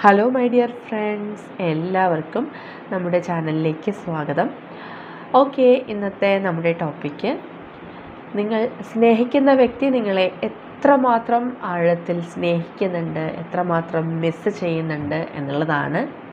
Hello my dear friends എല്ലാവർക്കും നമ്മുടെ ചാനലിലേക്ക് സ്വാഗതം. ഓക്കെ ഇന്നത്തെ നമ്മുടെ ടോപ്പിക്ക് നിങ്ങൾ സ്നേഹിക്കുന്ന വ്യക്തി നിങ്ങളെ എത്രമാത്രം ആഴത്തിൽ സ്നേഹിക്കുന്നുണ്ട് എത്രമാത്രം മിസ് ചെയ്യുന്നുണ്ട് എന്നുള്ളതാണ്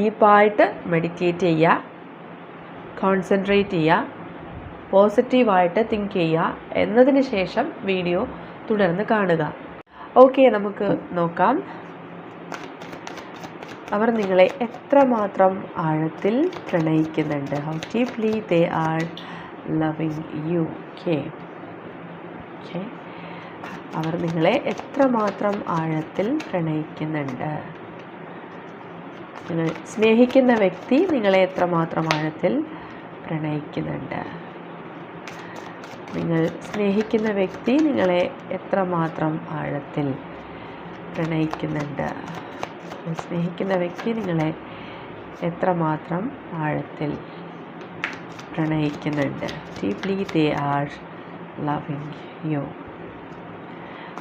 ഡീപ്പായിട്ട് മെഡിറ്റേറ്റ് ചെയ്യുക കോൺസെൻട്രേറ്റ് ചെയ്യുക പോസിറ്റീവായിട്ട് തിങ്ക് ചെയ്യുക എന്നതിന് ശേഷം വീഡിയോ തുടർന്ന് കാണുക. ഓക്കെ നമുക്ക് നോക്കാം. അവർ നിങ്ങളെ എത്രമാത്രം ആഴത്തിൽ പ്രണയിക്കുന്നുണ്ട്? How deeply they are loving you K അവർ നിങ്ങളെ എത്രമാത്രം ആഴത്തിൽ പ്രണയിക്കുന്നുണ്ട്? നിങ്ങൾ സ്നേഹിക്കുന്ന വ്യക്തി നിങ്ങളെ എത്രമാത്രം ആഴത്തിൽ പ്രണയിക്കുന്നുണ്ട്? നിങ്ങൾ സ്നേഹിക്കുന്ന വ്യക്തി നിങ്ങളെ എത്രമാത്രം ആഴത്തിൽ പ്രണയിക്കുന്നുണ്ട്? സ്നേഹിക്കുന്ന വ്യക്തി നിങ്ങളെ എത്രമാത്രം ആഴത്തിൽ പ്രണയിക്കുന്നുണ്ട്? Deeply they are loving you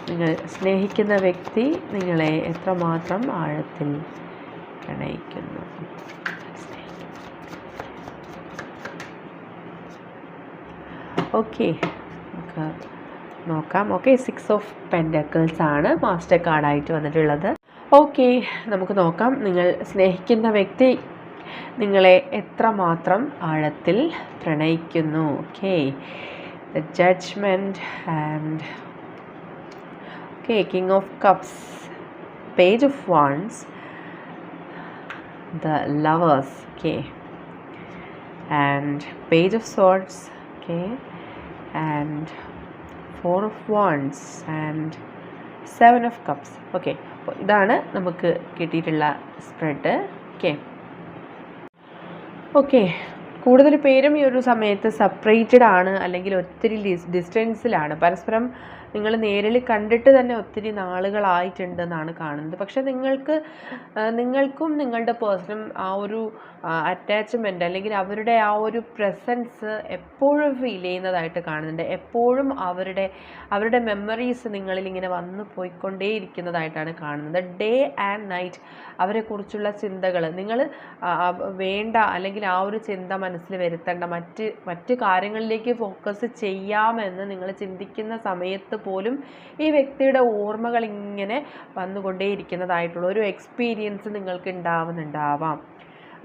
നിങ്ങൾ സ്നേഹിക്കുന്ന വ്യക്തി നിങ്ങളെ എത്രമാത്രം ആഴത്തിൽ പ്രണയിക്കുന്നു. ഓക്കെ നമുക്ക് നോക്കാം. ഓക്കെ സിക്സ് ഓഫ് പെൻഡക്കിൾസ് ആണ് മാസ്റ്റർ കാർഡായിട്ട് വന്നിട്ടുള്ളത്. ഓക്കെ നമുക്ക് നോക്കാം. നിങ്ങൾ സ്നേഹിക്കുന്ന വ്യക്തി നിങ്ങളെ എത്രമാത്രം ആഴത്തിൽ പ്രണയിക്കുന്നു. Okay the judgement and okay king of cups page of wands the lovers okay. And page of swords okay. And four of wands and seven of cups okay അപ്പോൾ ഇതാണ് നമുക്ക് കിട്ടിയിട്ടുള്ള സ്പ്രെഡ് ഓക്കെ ഓക്കെ കൂടുതൽ പേരും ഈ ഒരു സമയത്ത് separated ആണ് അല്ലെങ്കിൽ ഒത്തിരി ഡിസ്റ്റൻസിലാണ് പരസ്പരം നിങ്ങൾ നേരിൽ കണ്ടിട്ട് തന്നെ ഒത്തിരി നാളുകളായിട്ടുണ്ടെന്നാണ് കാണുന്നത്. പക്ഷേ നിങ്ങൾക്ക് നിങ്ങൾക്കും നിങ്ങളുടെ പേഴ്സണും ആ ഒരു അറ്റാച്ച്മെന്റ് അല്ലെങ്കിൽ അവരുടെ ആ ഒരു പ്രസൻസ് എപ്പോഴും ഫീൽ ചെയ്യുന്നതായിട്ട് കാണുന്നുണ്ട്. എപ്പോഴും അവരുടെ അവരുടെ മെമ്മറീസ് നിങ്ങളിൽ ഇങ്ങനെ വന്നു പോയിക്കൊണ്ടേയിരിക്കുന്നതായിട്ടാണ് കാണുന്നത്. ഡേ ആൻഡ് നൈറ്റ് അവരെക്കുറിച്ചുള്ള ചിന്തകൾ നിങ്ങൾ വേണ്ട അല്ലെങ്കിൽ ആ ഒരു ചിന്ത മനസ്സിൽ വരുത്തേണ്ട മറ്റ് മറ്റ് കാര്യങ്ങളിലേക്ക് ഫോക്കസ് ചെയ്യാമെന്ന് നിങ്ങൾ ചിന്തിക്കുന്ന സമയത്ത് പോലും ഈ വ്യക്തിയുടെ ഓർമ്മകൾ ഇങ്ങനെ വന്നുകൊണ്ടേയിരിക്കുന്നതായിട്ടുള്ള ഒരു എക്സ്പീരിയൻസ് നിങ്ങൾക്ക് ഉണ്ടാവുന്നുണ്ടാവാം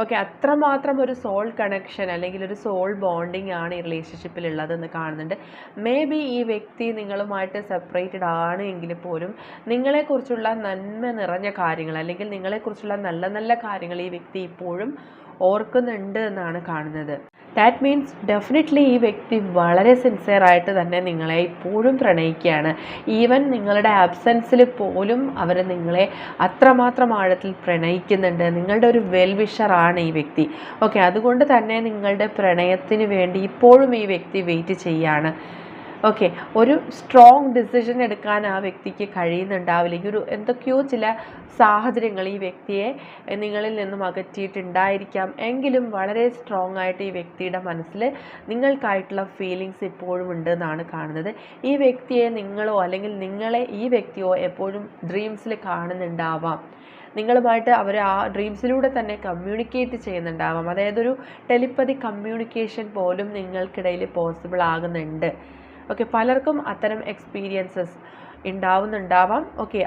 ഓക്കെ അത്രമാത്രം ഒരു സോൾ കണക്ഷൻ അല്ലെങ്കിൽ ഒരു സോൾ ബോണ്ടിങ് ആണ് ഈ റിലേഷൻഷിപ്പിൽ ഉള്ളതെന്ന് കാണുന്നുണ്ട്. മേ ബി ഈ വ്യക്തി നിങ്ങളുമായിട്ട് സെപ്പറേറ്റഡ് ആണ് എങ്കിൽ പോലും നിങ്ങളെക്കുറിച്ചുള്ള നന്മ നിറഞ്ഞ കാര്യങ്ങൾ അല്ലെങ്കിൽ നിങ്ങളെക്കുറിച്ചുള്ള നല്ല നല്ല കാര്യങ്ങൾ ഈ വ്യക്തി ഇപ്പോഴും ഓർക്കുന്നുണ്ട് എന്നാണ് കാണുന്നത്. ദാറ്റ് മീൻസ് ഡെഫിനറ്റ്ലി ഈ വ്യക്തി വളരെ സിൻസിയർ ആയിട്ട് തന്നെ നിങ്ങളെ ഇപ്പോഴും പ്രണയിക്കുകയാണ്. ഈവൻ നിങ്ങളുടെ ആബ്സെൻസിൽ പോലും അവർ നിങ്ങളെ അത്രമാത്രം ആഴത്തിൽ പ്രണയിക്കുന്നുണ്ട്. നിങ്ങളുടെ ഒരു വെൽവിഷറാണ് ഈ വ്യക്തി. ഓക്കെ അതുകൊണ്ട് തന്നെ നിങ്ങളുടെ പ്രണയത്തിന് വേണ്ടി ഇപ്പോഴും ഈ വ്യക്തി വെയിറ്റ് ചെയ്യാണ് ഓക്കെ ഒരു സ്ട്രോങ് ഡിസിഷൻ എടുക്കാൻ ആ വ്യക്തിക്ക് കഴിയുന്നുണ്ടാവില്ലെങ്കിൽ ഒരു എന്തൊക്കെയോ ചില സാഹചര്യങ്ങൾ ഈ വ്യക്തിയെ നിങ്ങളിൽ നിന്നും അകറ്റിയിട്ടുണ്ടായിരിക്കാം. എങ്കിലും വളരെ സ്ട്രോങ് ആയിട്ട് ഈ വ്യക്തിയുടെ മനസ്സിൽ നിങ്ങൾക്കായിട്ടുള്ള ഫീലിങ്സ് ഇപ്പോഴും ഉണ്ട് എന്നാണ് കാണുന്നത്. ഈ വ്യക്തിയെ നിങ്ങളോ അല്ലെങ്കിൽ നിങ്ങളെ ഈ വ്യക്തിയോ എപ്പോഴും ഡ്രീംസിൽ കാണുന്നുണ്ടാവാം. നിങ്ങളുമായിട്ട് അവർ ആ ഡ്രീംസിലൂടെ തന്നെ കമ്മ്യൂണിക്കേറ്റ് ചെയ്യുന്നുണ്ടാവാം. അതായത് ഒരു ടെലിപ്പതി കമ്മ്യൂണിക്കേഷൻ പോലും നിങ്ങൾക്കിടയിൽ പോസിബിൾ ആകുന്നുണ്ട്. ഓക്കെ പലർക്കും അത്തരം എക്സ്പീരിയൻസസ് ഉണ്ടാവുന്നുണ്ടാവാം. ഓക്കെ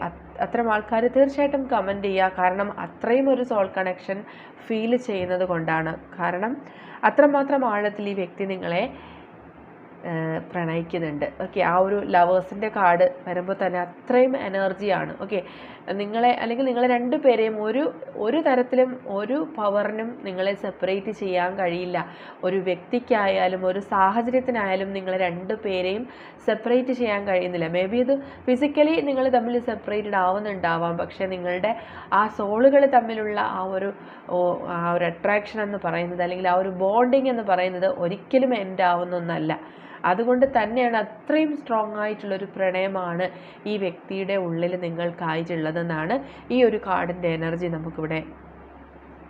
അത്തരം ആൾക്കാർ തീർച്ചയായിട്ടും കമന്റ് ചെയ്യുക. കാരണം അത്രയും ഒരു സോൾ കണക്ഷൻ ഫീൽ ചെയ്യുന്നത് കൊണ്ടാണ്. കാരണം അത്രമാത്രം ആഴത്തിൽ ഈ വ്യക്തി നിങ്ങളെ പ്രണയിക്കുന്നുണ്ട്. ഓക്കെ ആ ഒരു ലവേഴ്സിന്റെ കാർഡ് വരുമ്പോൾ തന്നെ അത്രയും എനർജിയാണ് ഓക്കെ നിങ്ങളെ അല്ലെങ്കിൽ നിങ്ങളെ രണ്ടുപേരെയും ഒരു ഒരു തരത്തിലും ഒരു പവറിനും നിങ്ങളെ സെപ്പറേറ്റ് ചെയ്യാൻ കഴിയില്ല. ഒരു വ്യക്തിക്കായാലും ഒരു സാഹചര്യത്തിനായാലും നിങ്ങളെ രണ്ടുപേരെയും സെപ്പറേറ്റ് ചെയ്യാൻ കഴിയുന്നില്ല. മേ ബി ഇത് ഫിസിക്കലി നിങ്ങൾ തമ്മിൽ സെപ്പറേറ്റഡ് ആവുന്നുണ്ടാവാം. പക്ഷേ നിങ്ങളുടെ ആ സോളുകൾ തമ്മിലുള്ള ആ ഒരു ആ ഒരു അട്രാക്ഷൻ എന്ന് പറയുന്നത് അല്ലെങ്കിൽ ആ ഒരു ബോണ്ടിങ് എന്ന് പറയുന്നത് ഒരിക്കലും എൻഡ് ആവുന്ന ഒന്നല്ല അതുകൊണ്ട് തന്നെയാണ് അത്രയും സ്ട്രോങ് ആയിട്ടുള്ളൊരു പ്രണയമാണ് ഈ വ്യക്തിയുടെ ഉള്ളിൽ നിങ്ങൾക്കായിട്ടുള്ളതെന്നാണ് ഈ ഒരു കാർഡിന്റെ എനർജി നമുക്കിവിടെ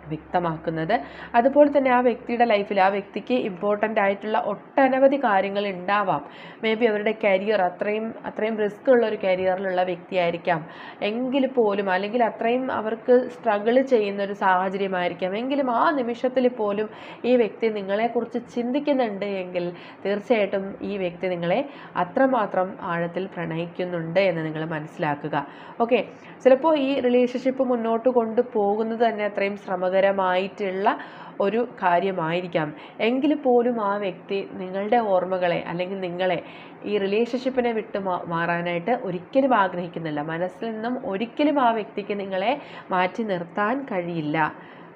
വ്യക്തമാക്കുന്നത്. അതുപോലെ തന്നെ ആ വ്യക്തിയുടെ ലൈഫിൽ ആ വ്യക്തിക്ക് ഇമ്പോർട്ടന്റ് ആയിട്ടുള്ള ഒട്ടനവധി കാര്യങ്ങൾ ഉണ്ടാവാം. മേ ബി അവരുടെ കരിയർ അത്രയും അത്രയും റിസ്ക് ഉള്ള ഒരു കരിയറിലുള്ള വ്യക്തിയായിരിക്കാം. എങ്കിൽ പോലും അല്ലെങ്കിൽ അത്രയും അവർക്ക് സ്ട്രഗിൾ ചെയ്യുന്ന ഒരു സാഹചര്യമായിരിക്കാം. എങ്കിലും ആ നിമിഷത്തിൽ പോലും ഈ വ്യക്തി നിങ്ങളെക്കുറിച്ച് ചിന്തിക്കുന്നുണ്ട് എങ്കിൽ തീർച്ചയായിട്ടും ഈ വ്യക്തി നിങ്ങളെ അത്രമാത്രം ആഴത്തിൽ പ്രണയിക്കുന്നുണ്ട് എന്ന് നിങ്ങൾ മനസ്സിലാക്കുക. ഓക്കെ ചിലപ്പോൾ ഈ റിലേഷൻഷിപ്പ് മുന്നോട്ട് കൊണ്ടുപോകുന്നത് തന്നെ അത്രയും ശ്രമകരമായിട്ടുള്ള ഒരു കാര്യമായിരിക്കാം. എങ്കിൽ പോലും ആ വ്യക്തി നിങ്ങളുടെ ഓർമ്മകളെ അല്ലെങ്കിൽ നിങ്ങളെ ഈ റിലേഷൻഷിപ്പിനെ വിട്ടു മാറാനായിട്ട് ഒരിക്കലും ആഗ്രഹിക്കുന്നില്ല. മനസ്സിൽ നിന്നും ഒരിക്കലും ആ വ്യക്തിക്ക് നിങ്ങളെ മാറ്റി നിർത്താൻ കഴിയില്ല.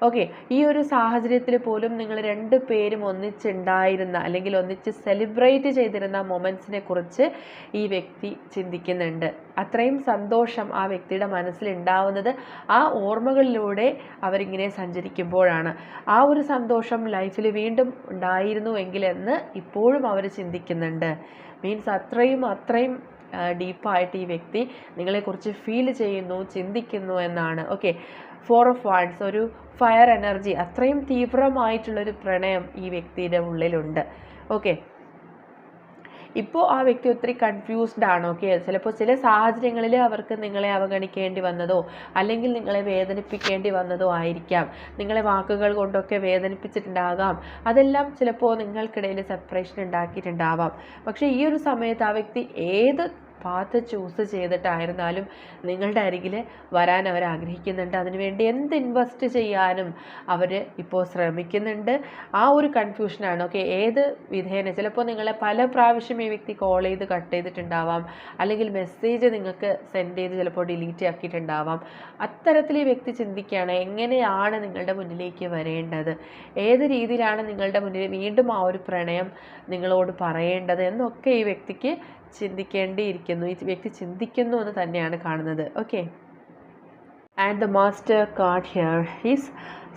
ഓക്കെ ഈ ഒരു സാഹചര്യത്തിൽ പോലും നിങ്ങൾ രണ്ട് പേരും ഒന്നിച്ചുണ്ടായിരുന്ന അല്ലെങ്കിൽ ഒന്നിച്ച് സെലിബ്രേറ്റ് ചെയ്തിരുന്ന മൊമെന്റ്സിനെ കുറിച്ച് ഈ വ്യക്തി ചിന്തിക്കുന്നുണ്ട്. അത്രയും സന്തോഷം ആ വ്യക്തിയുടെ മനസ്സിലുണ്ടാവുന്നത് ആ ഓർമ്മകളിലൂടെ അവരിങ്ങനെ സഞ്ചരിക്കുമ്പോഴാണ്. ആ ഒരു സന്തോഷം ലൈഫിൽ വീണ്ടും ഉണ്ടായിരുന്നു എങ്കിലെന്ന് ഇപ്പോഴും അവർ ചിന്തിക്കുന്നുണ്ട്. മീൻസ് അത്രയും അത്രയും ഡീപ്പായിട്ട് ഈ വ്യക്തി നിങ്ങളെക്കുറിച്ച് ഫീൽ ചെയ്യുന്നു ചിന്തിക്കുന്നു എന്നാണ്. ഓക്കെ ഫോർ ഓഫ് വാൺസ് ഒരു ഫയർ എനർജി അത്രയും തീവ്രമായിട്ടുള്ളൊരു പ്രണയം ഈ വ്യക്തിയുടെ ഉള്ളിലുണ്ട്. ഓക്കെ ഇപ്പോൾ ആ വ്യക്തി ഒത്തിരി കൺഫ്യൂസ്ഡ് ആണ്. ഓക്കെ ചിലപ്പോൾ ചില സാഹചര്യങ്ങളിൽ അവർക്ക് നിങ്ങളെ അവഗണിക്കേണ്ടി വന്നതോ അല്ലെങ്കിൽ നിങ്ങളെ വേദനിപ്പിക്കേണ്ടി വന്നതോ ആയിരിക്കാം. നിങ്ങളെ വാക്കുകൾ കൊണ്ടൊക്കെ വേദനിപ്പിച്ചിട്ടുണ്ടാകാം. അതെല്ലാം ചിലപ്പോൾ നിങ്ങൾക്കിടയിൽ സെപ്പറേഷൻ ഉണ്ടാക്കിയിട്ടുണ്ടാവാം. പക്ഷേ ഈ ഒരു സമയത്ത് ആ വ്യക്തി ഏത് പാത്ത് ചൂസ് ചെയ്തിട്ടായിരുന്നാലും നിങ്ങളുടെ അരികിൽ വരാൻ അവർ ആഗ്രഹിക്കുന്നുണ്ട്. അതിനുവേണ്ടി എന്ത് ഇൻവെസ്റ്റ് ചെയ്യാനും അവർ ഇപ്പോൾ ശ്രമിക്കുന്നുണ്ട്. ആ ഒരു കൺഫ്യൂഷനാണ് ഓക്കെ ഏത് വിധേന ചിലപ്പോൾ നിങ്ങളെ പല പ്രാവശ്യം ഈ വ്യക്തി കോൾ ചെയ്ത് കട്ട് ചെയ്തിട്ടുണ്ടാവാം. അല്ലെങ്കിൽ മെസ്സേജ് നിങ്ങൾക്ക് സെൻഡ് ചെയ്ത് ചിലപ്പോൾ ഡിലീറ്റ് ആക്കിയിട്ടുണ്ടാവാം. അത്തരത്തിൽ ഈ വ്യക്തി ചിന്തിക്കുകയാണ് എങ്ങനെയാണ് നിങ്ങളുടെ മുന്നിലേക്ക് വരേണ്ടത്? ഏത് രീതിയിലാണ് നിങ്ങളുടെ മുന്നിൽ വീണ്ടും ആ ഒരു പ്രണയം നിങ്ങളോട് പറയേണ്ടത് എന്നൊക്കെ ഈ വ്യക്തിക്ക് ചിന്തിക്കേണ്ടിയിരിക്കുന്നു. ഈ വ്യക്തി ചിന്തിക്കുന്നു എന്ന് തന്നെയാണ് കാണുന്നത്. Okay and the master card here is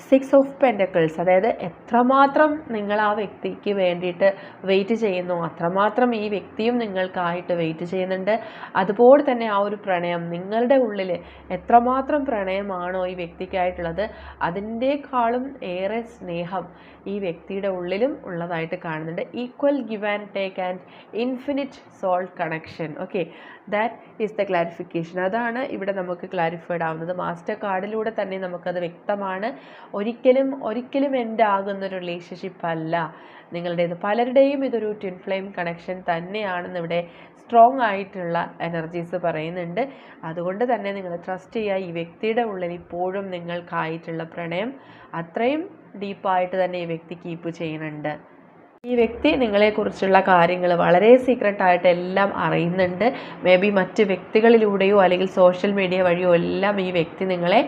six of pentacles അതായത് എത്രമാത്രം നിങ്ങൾ ആ വ്യക്തിക്ക് വേണ്ടിയിട്ട് വെയിറ്റ് ചെയ്യുന്നു അത്രമാത്രം ഈ വ്യക്തിയും നിങ്ങൾക്കായിട്ട് വെയിറ്റ് ചെയ്യുന്നുണ്ട്. അതുപോലെ തന്നെ ആ ഒരു പ്രണയം നിങ്ങളുടെ ഉള്ളിൽ എത്രമാത്രം പ്രണയമാണോ ഈ വ്യക്തിക്കായിട്ടുള്ളത് അതിന്റെക്കാളും ഏറെ സ്നേഹം ഈ വ്യക്തിയുടെ ഉള്ളിലും ഉള്ളതായിട്ട് കാണുന്നുണ്ട്. Equal give and take and infinite soul connection okay that is the clarification അതാണ് ഇവിടെ നമുക്ക് ക്ലാരിഫൈഡ് ആവുന്നത്. മാസ്റ്റർ കാർഡിലൂടെ തന്നെ നമുക്കത് വ്യക്തമാണ്. ഒരിക്കലും ഒരിക്കലും എൻഡ് ആകുന്ന ഒരു റിലേഷൻഷിപ്പ് അല്ല. നിങ്ങളുടേത് പലരുടെയും ഇതൊരു ട്വിൻ ഫ്ലെയിം കണക്ഷൻ തന്നെയാണെന്ന് ഇവിടെ സ്ട്രോങ് ആയിട്ടുള്ള എനർജീസ് പറയുന്നുണ്ട്. അതുകൊണ്ട് തന്നെ നിങ്ങൾ ട്രസ്റ്റ് ചെയ്യുക. ഈ വ്യക്തിയുടെ ഉള്ളിൽ ഇപ്പോഴും നിങ്ങൾക്കായിട്ടുള്ള പ്രണയം അത്രയും ഡീപ്പായിട്ട് തന്നെ ഈ വ്യക്തി കീപ്പ് ചെയ്യുന്നുണ്ട്. ഈ വ്യക്തി നിങ്ങളെക്കുറിച്ചുള്ള കാര്യങ്ങൾ വളരെ സീക്രട്ടായിട്ട് എല്ലാം അറിയുന്നുണ്ട്. മേ ബി മറ്റ് വ്യക്തികളിലൂടെയോ അല്ലെങ്കിൽ സോഷ്യൽ മീഡിയ വഴിയോ എല്ലാം ഈ വ്യക്തി നിങ്ങളെ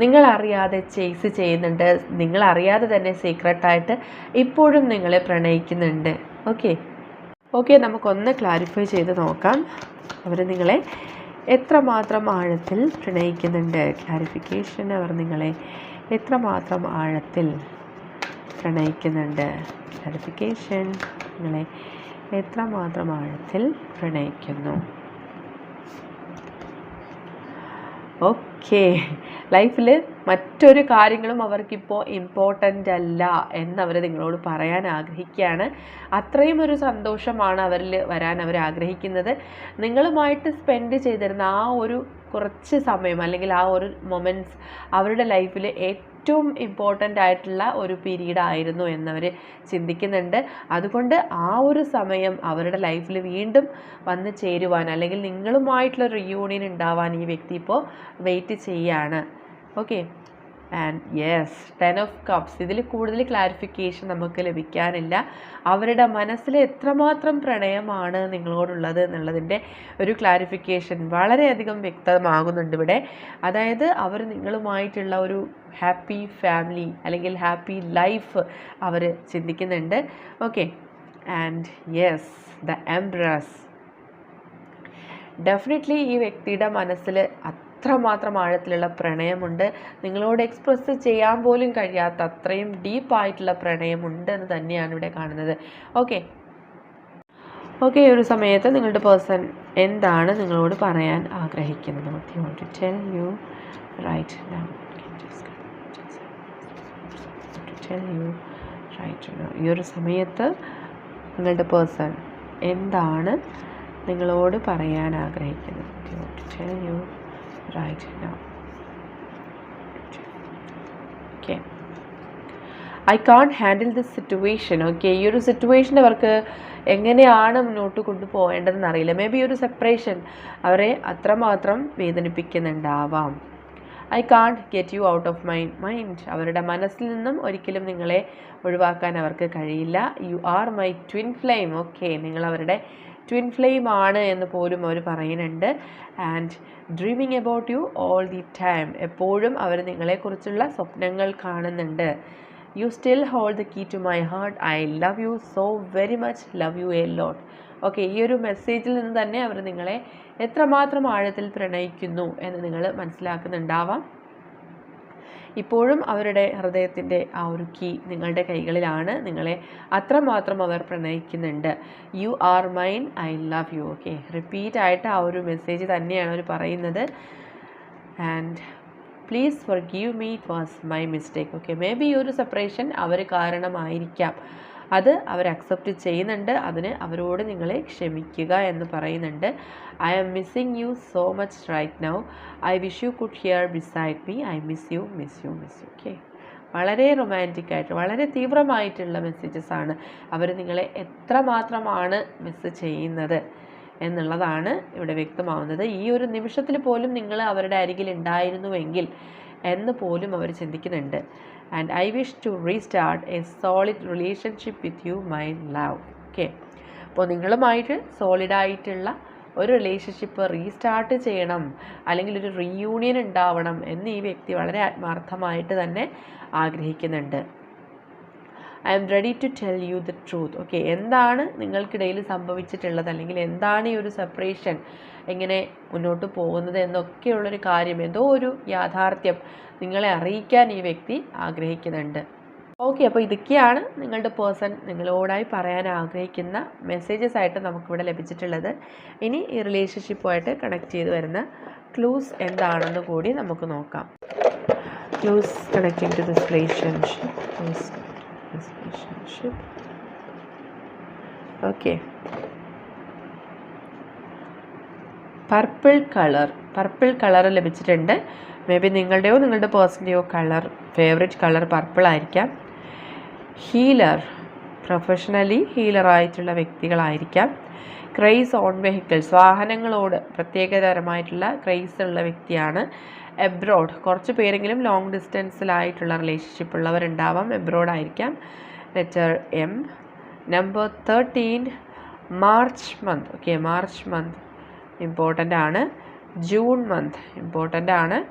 നിങ്ങളറിയാതെ ചേസ് ചെയ്യുന്നുണ്ട്. നിങ്ങളറിയാതെ തന്നെ സീക്രട്ടായിട്ട് ഇപ്പോഴും നിങ്ങളെ പ്രണയിക്കുന്നുണ്ട്. ഓക്കെ ഓക്കെ നമുക്കൊന്ന് ക്ലാരിഫൈ ചെയ്ത് നോക്കാം. അവർ നിങ്ങളെ എത്രമാത്രം ആഴത്തിൽ പ്രണയിക്കുന്നുണ്ട്. ക്ലാരിഫിക്കേഷൻ അവർ നിങ്ങളെ എത്രമാത്രം ആഴത്തിൽ പ്രണയിക്കുന്നുണ്ട്. ക്ലാരിഫിക്കേഷൻ നിങ്ങളെ എത്രമാത്രം ആഴത്തിൽ പ്രണയിക്കുന്നു? ഓക്കെ ലൈഫിൽ മറ്റൊരു കാര്യങ്ങളും അവർക്കിപ്പോൾ ഇമ്പോർട്ടന്റ് അല്ല എന്നവർ നിങ്ങളോട് പറയാൻ ആഗ്രഹിക്കുകയാണ്. അത്രയും ഒരു സന്തോഷമാണ് അവരിൽ വരാൻ അവർ ആഗ്രഹിക്കുന്നത്. നിങ്ങളുമായിട്ട് സ്പെൻഡ് ചെയ്തിരുന്ന ആ ഒരു കുറച്ച് സമയം അല്ലെങ്കിൽ ആ ഒരു മൊമെന്റ്സ് അവരുടെ ലൈഫിൽ ഏറ്റവും ഇമ്പോർട്ടന്റ് ആയിട്ടുള്ള ഒരു പീരീഡ് ആയിരുന്നു എന്നവർ ചിന്തിക്കുന്നുണ്ട്. അതുകൊണ്ട് ആ ഒരു സമയം അവരുടെ ലൈഫിൽ വീണ്ടും വന്ന് ചേരുവാൻ അല്ലെങ്കിൽ നിങ്ങളുമായിട്ടുള്ള റിയൂണിയൻ ഉണ്ടാവാൻ ഈ വ്യക്തി ഇപ്പോൾ വെയിറ്റ് ചെയ്യാണ്. Okay and yes ten of cups ഇതിൽ കൂടുതൽ ക്ലാരിഫിക്കേഷൻ നമുക്ക് ലഭിക്കാനില്ല. അവരുടെ മനസ്സിൽ എത്രമാത്രം പ്രണയമാണ് നിങ്ങളോടുള്ളത് എന്നുള്ളതിന്റെ ഒരു ക്ലാരിഫിക്കേഷൻ വളരെയധികം വ്യക്തമാകുന്നുണ്ട് ഇവിടെ. അതായത് അവർ നിങ്ങളുമായിട്ടുള്ള ഒരു ഹാപ്പി ഫാമിലി അല്ലെങ്കിൽ ഹാപ്പി ലൈഫ് അവർ ചിന്തിക്കുന്നുണ്ട്. Okay and yes the embrace definitely ഈ വ്യക്തിയുടെ മനസ്സിൽ അത്രമാത്രം ആഴത്തിലുള്ള പ്രണയമുണ്ട്. നിങ്ങളോട് എക്സ്പ്രസ് ചെയ്യാൻ പോലും കഴിയാത്ത അത്രയും ഡീപ്പായിട്ടുള്ള പ്രണയമുണ്ട് എന്ന് തന്നെയാണ് ഇവിടെ കാണുന്നത്. ഓക്കെ ഓക്കെ ഒരു സമയത്ത് നിങ്ങളുടെ പേഴ്സൺ എന്താണ് നിങ്ങളോട് പറയാൻ ആഗ്രഹിക്കുന്നത്? ഈ ഒരു സമയത്ത് നിങ്ങളുടെ പേഴ്സൺ എന്താണ് നിങ്ങളോട് പറയാൻ ആഗ്രഹിക്കുന്നത് right I can handle this situation okay ഈ ഒരു സിറ്റുവേഷൻ അവർക്ക് എങ്ങനെയാണ് മുന്നോട്ട് കൊണ്ടുപോകേണ്ടതെന്ന് അറിയില്ല. മേ ബി ഒരു സെപ്പറേഷൻ അവരെ അത്രമാത്രം വേദനിപ്പിക്കുന്നുണ്ടാവാം. I can't get you out of my mind അവരുടെ മനസ്സിൽ നിന്നും ഒരിക്കലും നിങ്ങളെ ഒഴിവാക്കാൻ അവർക്ക് കഴിയില്ല. You are my twin flame okay നിങ്ങൾ അവരുടെ ട്വിൻ ഫ്ലെയിം ആണ് എന്ന് പോലും അവർ പറയുന്നുണ്ട്. And dreaming about you all the time എപ്പോഴും അവർ നിങ്ങളെക്കുറിച്ചുള്ള സ്വപ്നങ്ങൾ കാണുന്നുണ്ട്. You still hold the key to my heart I love you so very much love you a lot okay ഈ ഒരു മെസ്സേജിൽ നിന്ന് തന്നെ അവർ നിങ്ങളെ എത്രമാത്രം ആഴത്തിൽ പ്രണയിക്കുന്നു എന്ന് നിങ്ങൾ മനസ്സിലാക്കുന്നുണ്ടാവാം. ഇപ്പോഴും അവരുടെ ഹൃദയത്തിന്റെ ആ ഒരു കീ നിങ്ങളുടെ കൈകളിലാണ് നിങ്ങളെ അത്രമാത്രം അവർ പ്രണയിക്കുന്നുണ്ട്. You are mine I love you okay repeat ആയിട്ട് ആ ഒരു മെസ്സേജ് തന്നെയാണ് അവർ പറയുന്നത്. And please forgive me it was my mistake okay maybe ഒരു സെപ്പറേഷൻ അവർ കാരണമായിരിക്കാം. അത് അവർ അക്സെപ്റ്റ് ചെയ്യുന്നുണ്ട്. അതിന് അവരോട് നിങ്ങളെ ക്ഷമിക്കുക എന്ന് പറയുന്നുണ്ട്. I am missing you so much right now I wish you could here beside me I miss you miss you miss you okay വളരെ റൊമാന്റിക് ആയിട്ട് വളരെ തീവ്രമായിട്ടുള്ള മെസ്സേജസ് ആണ് അവർ നിങ്ങളെ എത്രമാത്രമാണ് മിസ് ചെയ്യുന്നത് എന്നുള്ളതാണ് ഇവിടെ വ്യക്തമാവുന്നത്. ഈ ഒരു നിമിഷത്തിൽ പോലും നിങ്ങൾ അവരുടെ അരികിൽ ഉണ്ടായിരുന്നുവെങ്കിൽ എന്ന് പോലും അവർ ചിന്തിക്കുന്നുണ്ട്. And I wish to restart a solid relationship with you my love okay അപ്പോൾ നിങ്ങളുമായിട്ട് സോളിഡായിട്ടുള്ള ഒരു റിലേഷൻഷിപ്പ് റീസ്റ്റാർട്ട് ചെയ്യണം. അല്ലെങ്കിൽ ഒരു റീയൂണിയൻ ഉണ്ടാവണം എന്ന് ഈ വ്യക്തി വളരെ ആത്മാർത്ഥമായിട്ട് തന്നെ ആഗ്രഹിക്കുന്നുണ്ട്. I am ready to tell you the truth. Okay എന്താണ് നിങ്ങൾക്കിടയിൽ സംഭവിച്ചിട്ടുള്ളത്? അല്ലെങ്കിൽ എന്താണ് ഈ ഒരു സെപ്പറേഷൻ എങ്ങനെ മുന്നോട്ട് പോകുന്നത് എന്നൊക്കെയുള്ളൊരു കാര്യം എന്തോ ഒരു യാഥാർത്ഥ്യം നിങ്ങളെ അറിയിക്കാൻ ഈ വ്യക്തി ആഗ്രഹിക്കുന്നുണ്ട്. ഓക്കെ അപ്പോൾ ഇതൊക്കെയാണ് നിങ്ങളുടെ പേഴ്സൺ നിങ്ങളോടായി പറയാൻ ആഗ്രഹിക്കുന്ന മെസ്സേജസ് ആയിട്ട് നമുക്കിവിടെ ലഭിച്ചിട്ടുള്ളത്. ഇനി ഈ റിലേഷൻഷിപ്പുമായിട്ട് കണക്ട് ചെയ്ത് വരുന്ന ക്ലൂസ് എന്താണെന്ന് കൂടി നമുക്ക് നോക്കാം. Clues connecting to this relationship. Clues relationship. Okay. Purple colour purple colour ലഭിച്ചിട്ടുണ്ട്. മേ ബി നിങ്ങളുടെയോ നിങ്ങളുടെ പേഴ്സന്റെയോ കളർ ഫേവറേറ്റ് കളർ പർപ്പിൾ ആയിരിക്കാം. ഹീലർ പ്രൊഫഷണലി ഹീലറായിട്ടുള്ള വ്യക്തികളായിരിക്കാം. ക്രൈസ് ഓൺ വെഹിക്കിൾസ് വാഹനങ്ങളോട് പ്രത്യേകതരമായിട്ടുള്ള ക്രൈസ് ഉള്ള വ്യക്തിയാണ്. എബ്രോഡ് കുറച്ച് പേരെങ്കിലും ലോങ് ഡിസ്റ്റൻസിലായിട്ടുള്ള റിലേഷൻഷിപ്പ് ഉള്ളവരുണ്ടാവാം. എബ്രോഡ് ആയിരിക്കാം. Letter M number thirteen March month okay March month important ആണ്. ജൂൺ മന്ത് ഇമ്പോർട്ടന്റ് ആണ്.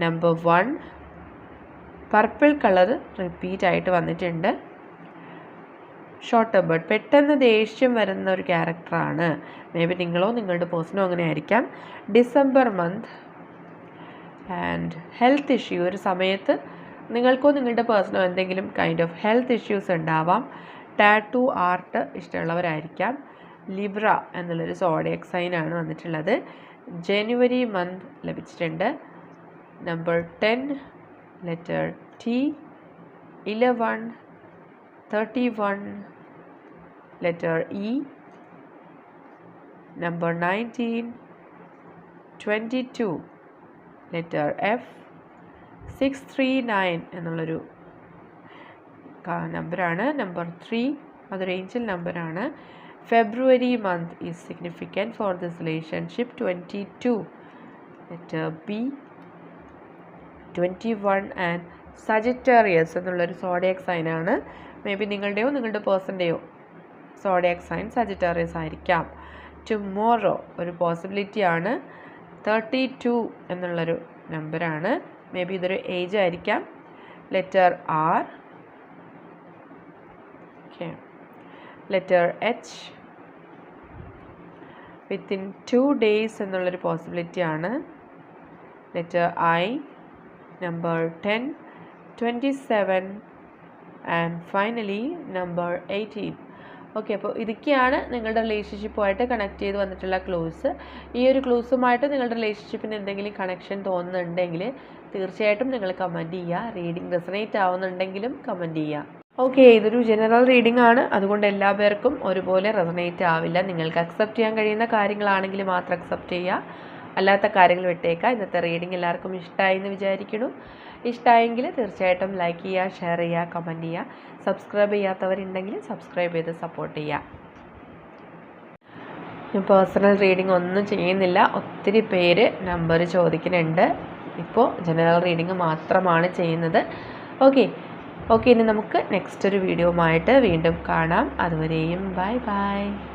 Number one purple colour repeat ആയിട്ട് വന്നിട്ടുണ്ട്. ഷോർട്ട് ബേർഡ് പെട്ടെന്ന് ദേഷ്യം വരുന്ന ഒരു ക്യാരക്ടറാണ് മേ ബി നിങ്ങളോ നിങ്ങളുടെ പേഴ്സണോ അങ്ങനെ ആയിരിക്കാം. December month and health issue ഒരു സമയത്ത് നിങ്ങൾക്കോ നിങ്ങളുടെ പേഴ്സണോ എന്തെങ്കിലും കൈൻഡ് ഓഫ് ഹെൽത്ത് ഇഷ്യൂസ് ഉണ്ടാവാം. ടാറ്റു ആർട്ട് ഇഷ്ടമുള്ളവരായിരിക്കാം. ലിബ്ര എന്നുള്ളൊരു സോഡിയക് സൈനാണ് വന്നിട്ടുള്ളത്. ജനുവരി മന്ത് ലഭിച്ചിട്ടുണ്ട്. Number ten letter T eleven thirty one letter E number nineteen twenty two letter F six three nine എന്നുള്ളൊരു നമ്പറാണ്. നമ്പർ ത്രീ അതൊരു ഏഞ്ചൽ നമ്പറാണ്. February month is significant for this relationship twenty two letter B twenty one and Sagittarius എന്നുള്ളൊരു zodiac സൈനാണ് may be നിങ്ങളുടെയോ നിങ്ങളുടെ പേഴ്സന്റെയോ zodiac sign Sagittarius ആയിരിക്കാം. ടുമോറോ ഒരു പോസിബിലിറ്റിയാണ് തേർട്ടി ടു എന്നുള്ളൊരു നമ്പറാണ് മേ ബി ഇതൊരു ഏജ് ആയിരിക്കാം. Letter R okay letter H within two days എന്നുള്ളൊരു പോസിബിലിറ്റി ആണ്. Letter I number ten twenty seven and finally number eighteen okay അപ്പോൾ ഇതൊക്കെയാണ് നിങ്ങളുടെ റിലേഷൻഷിപ്പുമായിട്ട് കണക്ട് ചെയ്ത് വന്നിട്ടുള്ള ക്ലൂസ് ഈ ഒരു ക്ലൂസുമായിട്ട് നിങ്ങളുടെ റിലേഷൻഷിപ്പിന് എന്തെങ്കിലും കണക്ഷൻ തോന്നുന്നുണ്ടെങ്കിൽ തീർച്ചയായിട്ടും നിങ്ങൾ കമന്റ് ചെയ്യുക. റീഡിംഗ് റെസനേറ്റ് ആവുന്നുണ്ടെങ്കിലും കമന്റ് ചെയ്യുക. ഓക്കെ ഇതൊരു ജനറൽ റീഡിംഗ് ആണ്. അതുകൊണ്ട് എല്ലാ പേർക്കും ഒരുപോലെ റെസനേറ്റ് ആവില്ല. നിങ്ങൾക്ക് അക്സെപ്റ്റ് ചെയ്യാൻ കഴിയുന്ന കാര്യങ്ങളാണെങ്കിൽ മാത്രം അക്സെപ്റ്റ് ചെയ്യുക. അല്ലാത്ത കാര്യങ്ങൾ വിട്ടേക്കാം. ഇന്നത്തെ റീഡിംഗ് എല്ലാവർക്കും ഇഷ്ടമായി എന്ന് വിചാരിക്കുന്നു. ഇഷ്ടമായെങ്കിൽ തീർച്ചയായിട്ടും ലൈക്ക് ചെയ്യുക ഷെയർ ചെയ്യുക കമന്റ് ചെയ്യുക. സബ്സ്ക്രൈബ് ചെയ്യാത്തവരുണ്ടെങ്കിൽ സബ്സ്ക്രൈബ് ചെയ്ത് സപ്പോർട്ട് ചെയ്യുക. ഞാൻ പേഴ്സണൽ റീഡിംഗ് ഒന്നും ചെയ്യുന്നില്ല. ഒത്തിരി പേര് നമ്പർ ചോദിക്കുന്നുണ്ട്. ഇപ്പോൾ ജനറൽ റീഡിംഗ് മാത്രമാണ് ചെയ്യുന്നത്. ഓക്കെ ഓക്കെ ഇനി നമുക്ക് നെക്സ്റ്റ് ഒരു വീഡിയോയുമായിട്ട് വീണ്ടും കാണാം. അതുവരെയും ബൈ ബൈ